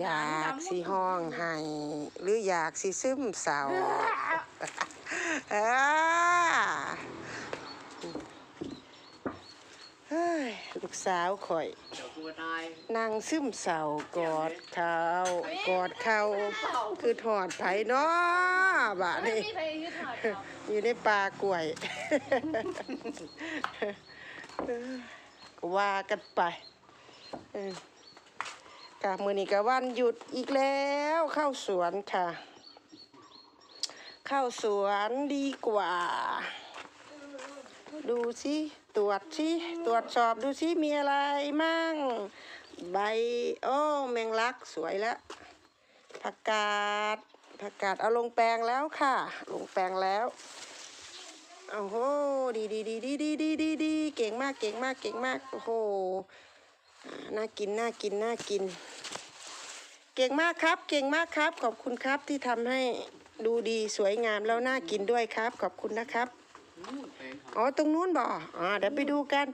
อยากสิห้องให้หรืออยากสิซึมเศร้าอ่าเฮ้ยลูกสาวข่อยเดี๋ยวกูนายนางซึมเศร้ากอดเขากอดเขาคือถอดไผเนาะบ้าไม่นี่มีใครยืดถอดหรอกอยู่ในป่ากล้วยก็ว่ากันไปะ มือนี้กะวันหยุดอีกแล้วเข้าสวนค่ะ เข้าสวนดีกว่า ดูสิตรวจสิตรวจสอบดูสิมีอะไรมั่ง ใบโอ้แมงลักสวยแล้วผักกาดผักกาดเอาลงแปลงแล้วค่ะ ลงแปลงแล้วโอ้โหดีดีดีดีดีดีดีเก่งมากเก่งมากเก่งมากโอ้โห น่ากินน่ากินน่ากิน เก่งมากครับ เก่งมากครับ ขอบคุณครับที่ทำให้ดูดีสวยงามแล้วน่ากินด้วยครับ ขอบคุณนะครับนู่นเป็นของอ๋อตรงนู้นบ่อ๋อเดี๋ยวไปดูกัน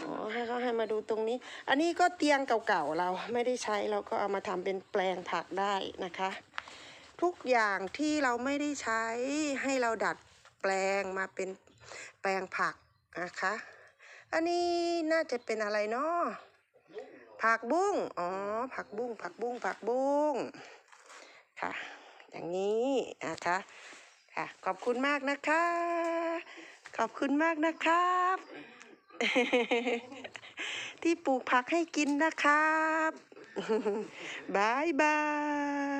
อ๋อให้เขาให้มาดูตรงนี้ อันนี้ก็เตียงเก่าๆเราไม่ได้ใช้เราก็เอามาทำเป็นแปลงผักได้นะคะ ทุกอย่างที่เราไม่ได้ใช้ให้เราดัดแปลงมาเป็นแปลงผักนะคะ อันนี้น่าจะเป็นอะไรเนาะ ผักบุ้ง อ๋อ ผักบุ้ง ผักบุ้ง ผักบุ้ง ค่ะ อย่างนี้นะคะ ค่ะ ขอบคุณมากนะคะ ขอบคุณมากนะครับ ที่ปลูกผักให้กินนะครับบายบาย